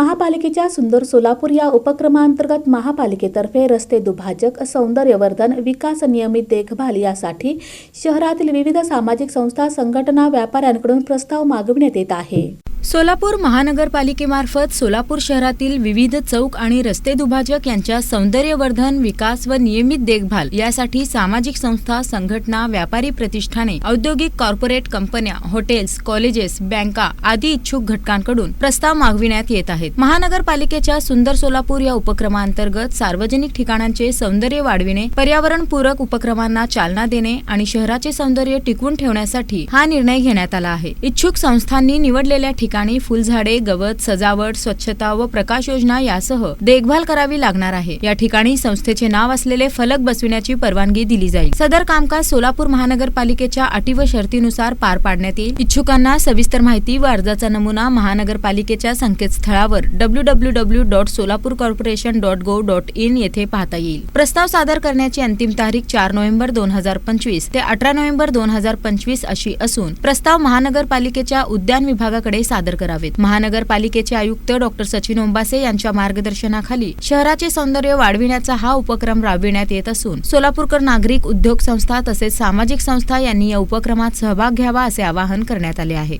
महापालिकेच्या सुंदर सोलापूर या उपक्रमांतर्गत महापालिकेतर्फे रस्ते दुभाजक सौंदर्यवर्धन विकास नियमित देखभाल यासाठी शहरातील विविध सामाजिक संस्था संघटना व्यापाऱ्यांकडून प्रस्ताव मागविण्यात येत आहे. सोलापूर महानगरपालिकेमार्फत सोलापूर शहरातील विविध चौक आणि रस्ते दुभाजक यांच्या सौंदर्यवर्धन विकास व नियमित देखभाल यासाठी सामाजिक संस्था संघटना व्यापारी प्रतिष्ठाने औद्योगिक कॉर्पोरेट कंपन्या हॉटेल्स कॉलेजेस बँका आदी इच्छुक घटकांकडून प्रस्ताव मागविण्यात येत आहेत. महानगरपालिकेच्या सुंदर सोलापूर या उपक्रमांतर्गत सार्वजनिक ठिकाणांचे सौंदर्य वाढविणे पर्यावरणपूरक उपक्रमांना चालना देणे आणि शहराचे सौंदर्य टिकवून ठेवण्यासाठी हा निर्णय घेण्यात आला आहे. इच्छुक संस्थांनी निवडलेल्या ठिकाणी फुलझाडे गवत सजावट स्वच्छता व प्रकाश योजना यासह देखभाल करावी लागणार आहे. या ठिकाणी संस्थेचे नाव असलेले फलक बसविण्याची परवानगी दिली जाईल. सदर कामकाज सोलापूर महानगरपालिकेच्या अटी व शर्तीनुसार पार पाडण्यात येईल. इच्छुकांना सविस्तर माहिती व अर्जाचा नमुना महानगरपालिकेच्या संकेतस्थळावर W W W dot Solapur corporation dot gov dot in येथे पाहता येईल. प्रस्ताव सादर करण्याची अंतिम तारीख चार नोव्हेंबर दोन हजार पंचवीस ते अठरा नोव्हेंबर दोन हजार पंचवीस अशी असून प्रस्ताव महानगरपालिकेच्या उद्यान विभागाकडे सादर करावेत. महानगरपालिकेचे आयुक्त डॉक्टर सचिन ओंबासे यांच्या मार्गदर्शनाखाली शहराचे सौंदर्य वाढविण्याचा हा उपक्रम राबविण्यात येत असून सोलापूरकर नागरिक उद्योग संस्था तसेच सामाजिक संस्था यांनी या उपक्रमात सहभाग घ्यावा असे आवाहन करण्यात आले आहे.